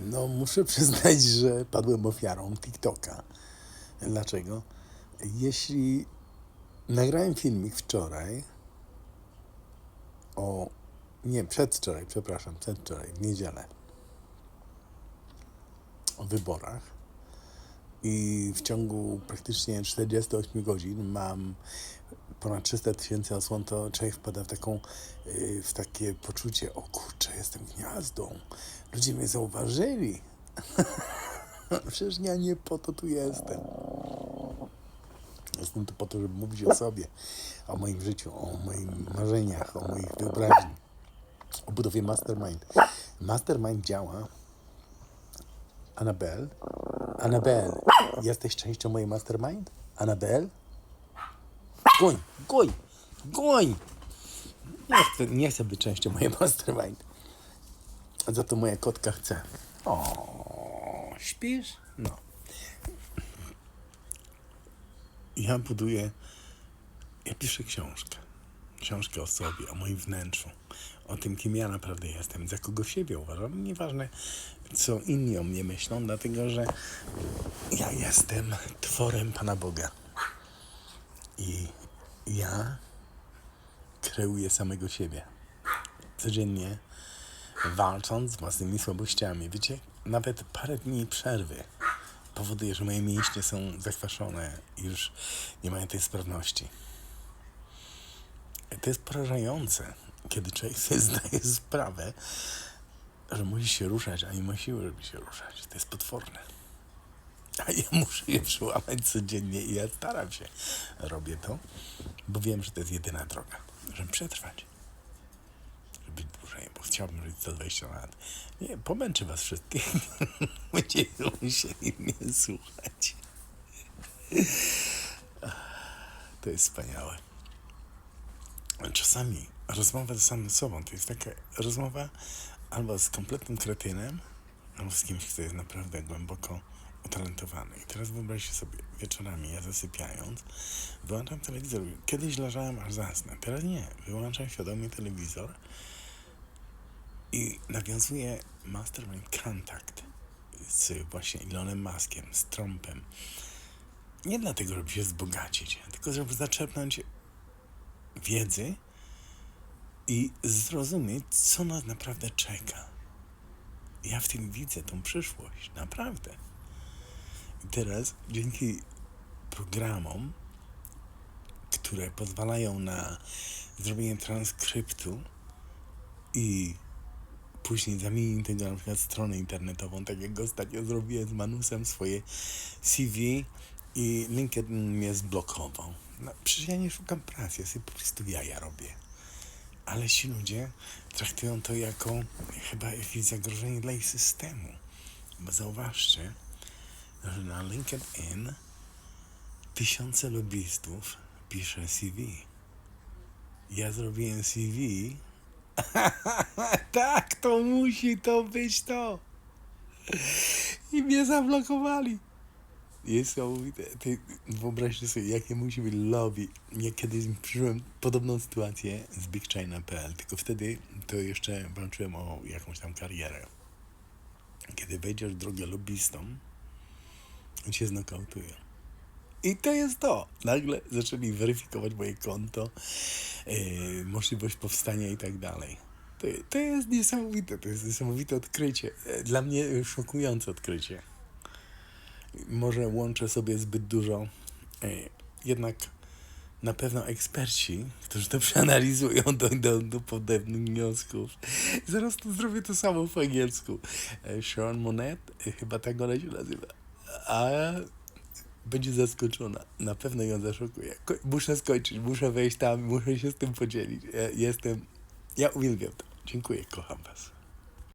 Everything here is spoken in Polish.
No, muszę przyznać, że padłem ofiarą TikToka. Dlaczego? Jeśli nagrałem filmik wczoraj o. Nie, przedwczoraj, przepraszam, przedwczoraj, w niedzielę. O wyborach. I w ciągu praktycznie 48 godzin mam ponad 300 tysięcy osłon, to człowiek wpada w taką, yy, w takie poczucie, o kurczę, jestem gniazdą. Ludzie mnie zauważyli. Przecież ja nie po to tu jestem. Jestem tu po to, żeby mówić o sobie, o moim życiu, o moich marzeniach, o moich wyobraźni, o budowie mastermind. Mastermind działa. Anabel, Anabel, jesteś częścią mojej mastermind? Anabel? Goń, goń, goń! Nie chcę, nie chcę być częścią mojej mastermind. Za to moja kotka chce. O, śpisz? No. Ja buduję, ja piszę książkę. Książkę o sobie, o moim wnętrzu, o tym, kim ja naprawdę jestem, za kogo siebie uważam. Nieważne, co inni o mnie myślą, dlatego że ja jestem tworem Pana Boga. I ja kreuję samego siebie. Codziennie walcząc z własnymi słabościami. Wiecie, nawet parę dni przerwy powoduje, że moje mięśnie są zakwaszone i już nie mają tej sprawności. To jest porażające, kiedy człowiek sobie zdaje sprawę, że musi się ruszać, a nie ma siły, żeby się ruszać. To jest potworne. A ja muszę je przełamać codziennie i ja staram się. Robię to, bo wiem, że to jest jedyna droga, żeby przetrwać. Żeby być dłużej, bo chciałbym żyć 120 lat. Nie, pomęczę was wszystkich. Będziecie musieli mnie słuchać. To jest wspaniałe. Czasami rozmowa z samym sobą to jest taka rozmowa albo z kompletnym kretynem, albo z kimś, kto jest naprawdę głęboko utalentowany. I teraz wyobraźcie sobie, wieczorami ja zasypiając, wyłączam telewizor. Kiedyś leżałem aż zasnę, teraz nie. Wyłączam świadomie telewizor i nawiązuję mastermind kontakt z właśnie Elonem Muskiem, z Trumpem. Nie dlatego, żeby się wzbogacić, tylko żeby zaczerpnąć wiedzy i zrozumieć, co nas naprawdę czeka. Ja w tym widzę tą przyszłość, naprawdę. Teraz dzięki programom, które pozwalają na zrobienie transkryptu i później zamienić tego na przykład stronę internetową, tak jak ostatnio zrobiłem z Manusem swoje CV i LinkedIn mnie zblokował. No, przecież ja nie szukam pracy, ja sobie po prostu jaja robię. Ale ci ludzie traktują to jako chyba jakieś zagrożenie dla ich systemu. Bo zauważcie, że na LinkedIn tysiące lobbystów pisze CV. Ja zrobiłem CV. tak, to musi to być to. I mnie zablokowali. Niesamowite. Ty wyobraźcie sobie, jakie musi być lobby. Ja kiedyś przeżyłem podobną sytuację z BigChina.pl, tylko wtedy to jeszcze walczyłem o jakąś tam karierę. Kiedy wejdziesz w drogę lobbystom, cię znokautują. I to jest to. Nagle zaczęli weryfikować moje konto, yy, możliwość powstania i tak dalej. To, to jest niesamowite, to jest niesamowite odkrycie. E, Dla mnie szokujące odkrycie może łączę sobie zbyt dużo. E, Jednak na pewno eksperci, którzy to przeanalizują, dojdą do podobnych wniosków. Zaraz to zrobię to samo po angielsku. Sean Monet, chyba tak ona się nazywa. A będzie zaskoczona. Na pewno ją zaszokuje. Ko- Muszę skończyć, muszę wejść tam, muszę się z tym podzielić. Jestem, ja uwielbiam to. Dziękuję, kocham was.